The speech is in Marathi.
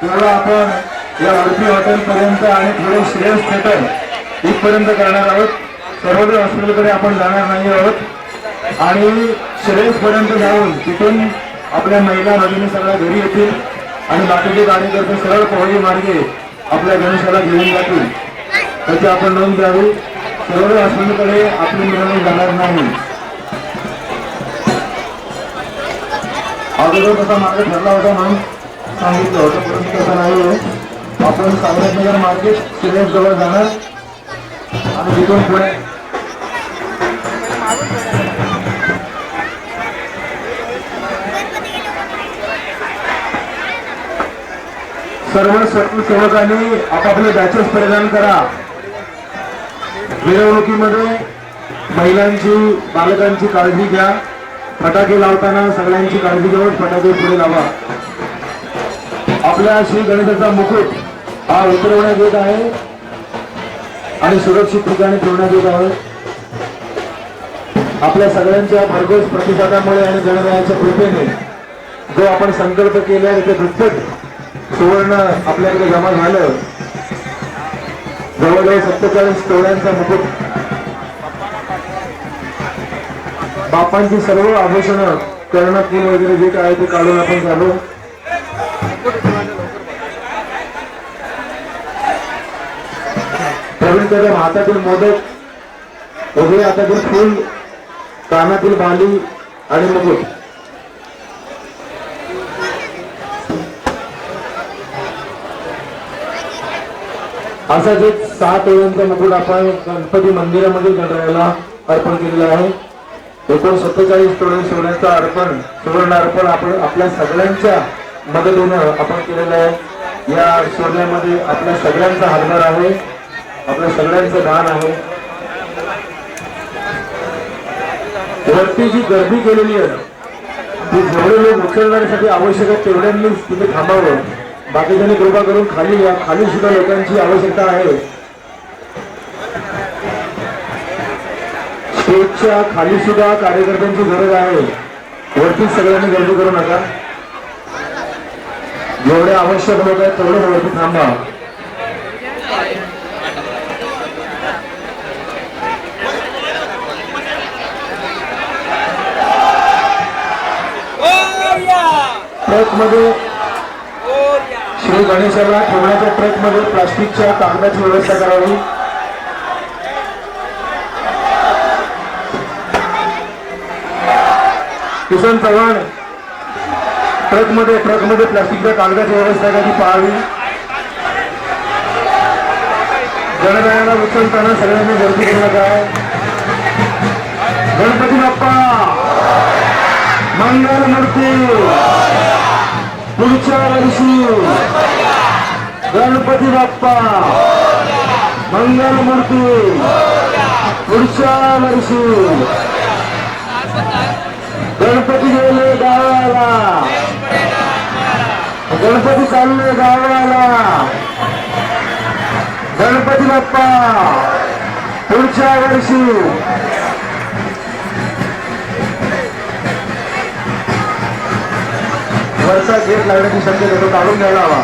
तेवढं आपण या उडपी हॉटेल पर्यंत आणि थोडे श्रेयस थिएटर इथपर्यंत करणार आहोत. सर्वोदय हॉस्पिटलकडे आपण जाणार नाही आहोत. आणि श्रेयस पर्यंत जाऊन तिथून आपल्या महिला भगिनी सगळ्या घरी येतील आणि बाकीचे कार्यकर्ते सरळ पोहळी मार्गे आपल्या गणेशाला घेऊन जातील. त्याची आपण नोंद द्यावी सर्वोदय हॉस्पिटलकडे आपली मिळवणी जाणार नाही. अगोदर तसा मार्ग ठरला होता म्हणून सांगितलं होतं परंतु तसं नाही आहे. आपण सावरतनगर मार्केट सिलेक्ट जवळ जाणार. आणि तिथून पुढे सर्व सर्व सेवकांनी आपापले बॅचेस परिधान करा. मिरवणुकीमध्ये महिलांची बालकांची काळजी घ्या. फटाके लावताना सगळ्यांची काळजी घेऊन फटाके पुढे लावा. आपल्या श्री गणेशाचा मुकुट हा उतरवण्यात येत आहे आणि सुरक्षित ठिकाणी ठेवण्यात येत आहे. आपल्या सगळ्यांच्या भरघोस प्रतिसादामुळे आणि गणरायाच्या कृपेने जो आपण संकल्प केलाय ते दुप्पट सुवर्ण आपल्याकडे जमा झालं. जवळजवळ सत्तेचाळीस तोड्यांचा मुकुट. बापांची सर्व आभूषणं कर्ण वगैरे जे काय ते काढून आपण झालो. नवीन कदम हातातील मोदक. उभे हातातील फूल कानातील बाली आणि मुकुट. असाच एक सहा तोळ्यांचा मुकुट आपण गणपती मंदिरामध्ये गणरायाला अर्पण केलेला आहे. एकूण सत्तेचाळीस तोळे सोन्याचं अर्पण सुवर्ण अर्पण आपण आपल्या सगळ्यांच्या मदतीनं आपण केलेलं आहे. या सोन्यामध्ये आपल्या सगळ्यांचा हरणार आहे. आपल्या सगळ्यांचं दान आहे. वरती जी गर्दी केलेली आहे ती जेवढे लोक उचलण्यासाठी आवश्यक आहे तेवढ्यांनीच तिथे थांबावं. बाकीच्यांनी कृपा करून खाली या खाली सुद्धा लोकांची आवश्यकता आहे. स्टेजच्या खाली सुद्धा कार्यकर्त्यांची गरज आहे. वरतीच सगळ्यांनी गर्दी करू नका. जेवढे आवश्यक लोक आहेत तेवढे वरती थांबा. ट्रकमध्ये श्री गणेशाला ठेवण्याच्या ट्रकमध्ये प्लास्टिकच्या कागदाची व्यवस्था करावी. किसन चव्हाण ट्रकमध्ये ट्रकमध्ये प्लास्टिकच्या कागदाची व्यवस्था कधी पाहावी? गणरायाला उचलताना सगळ्यांनी गर्दी करू नका. गणपती बाप्पा मंगल मूर्ती. पुढच्या वर्षी गणपती बाप्पा मंगल मूर्ती पुढच्या वर्षी गणपती गेले गावाला. गणपती चालले गावाला. गणपती बाप्पा पुढच्या वर्षी वरचा गेट लागण्याची शक्यता तो काढून घ्यायला हवा.